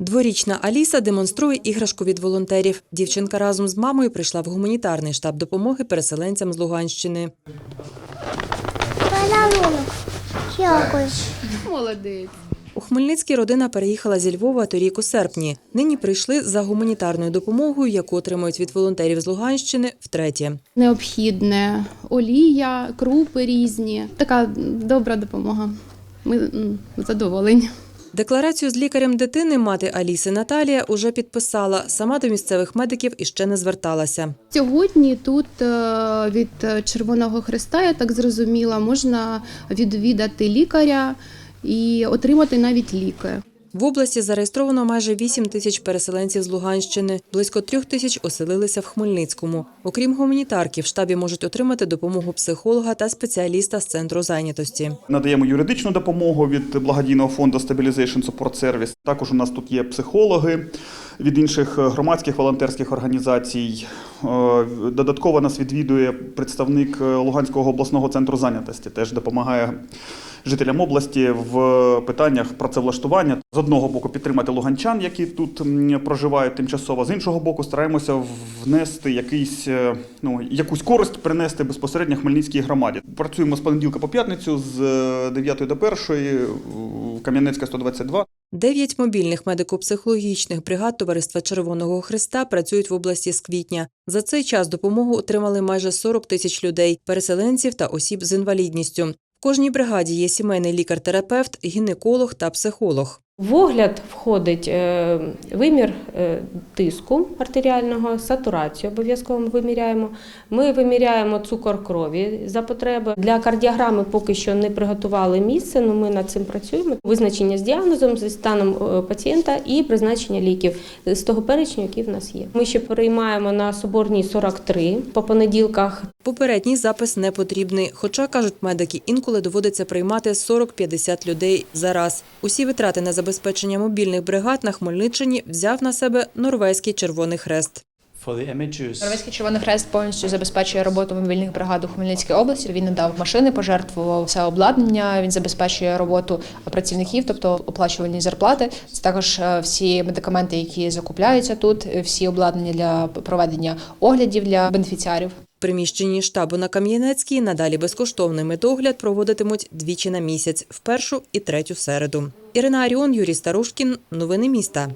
Дворічна Аліса демонструє іграшку від волонтерів. Дівчинка разом з мамою прийшла в гуманітарний штаб допомоги переселенцям з Луганщини. Молодець. У Хмельницький родина переїхала зі Львова торік у серпні. Нині прийшли за гуманітарною допомогою, яку отримують від волонтерів з Луганщини втретє. Необхідне олія, крупи різні. Така добра допомога. Ми задоволені. Декларацію з лікарем дитини мати Аліси Наталія уже підписала. Сама до місцевих медиків іще не зверталася. Сьогодні тут е, від Червоного Христа, я так зрозуміла, можна відвідати лікаря і отримати навіть ліки. В області зареєстровано майже 8 тисяч переселенців з Луганщини. Близько трьох тисяч оселилися в Хмельницькому. Окрім гуманітарки, в штабі можуть отримати допомогу психолога та спеціаліста з центру зайнятості. Надаємо юридичну допомогу від благодійного фонду Stabilization Support Service. Також у нас тут є психологи від інших е, громадських волонтерських організацій. Е, Додатково нас відвідує представник е, Луганського обласного центру зайнятості. Теж допомагає жителям області в питаннях працевлаштування. З одного боку підтримати луганчан, які тут проживають тимчасово. З іншого боку, стараємося внести якийсь, ну, якусь користь принести безпосередньо Хмельницькій громаді. Працюємо з понеділка по п'ятницю з е, 9 до 1 в Кам'янецька 122. Дев'ять мобільних медико-психологічних бригад Товариства Червоного Христа працюють в області з квітня. За цей час допомогу отримали майже 40 тисяч людей, переселенців та осіб з інвалідністю. В кожній бригаді є сімейний лікар-терапевт, гінеколог та психолог. В огляд входить е, вимір е, тиску артеріального, сатурацію обов'язково ми виміряємо. Ми виміряємо цукор крові за потреби. Для кардіограми поки що не приготували місце, але ми над цим працюємо. Визначення з діагнозом, зі станом е, пацієнта і призначення ліків з того перечню, який в нас є. Ми ще приймаємо на Соборній 43 по понеділках. Попередній запис не потрібний, хоча, кажуть медики, інколи доводиться приймати 40-50 людей за раз. Усі витрати на забезпечення мобільних бригад на Хмельниччині взяв на себе Норвезький Червоний Хрест. Норвезький Червоний Хрест повністю забезпечує роботу мобільних бригад у Хмельницькій області. Він надав машини, пожертвував все обладнання. Він забезпечує роботу працівників, тобто оплачувані зарплати. Це також е, всі медикаменти, які закупляються тут, е, всі обладнання для проведення оглядів для бенефіціарів. Приміщенні штабу на Кам'янецькій надалі безкоштовний медогляд проводитимуть двічі на місяць в першу і третю середу. Ірина Аріон, Юрій Старушкін. Новини міста.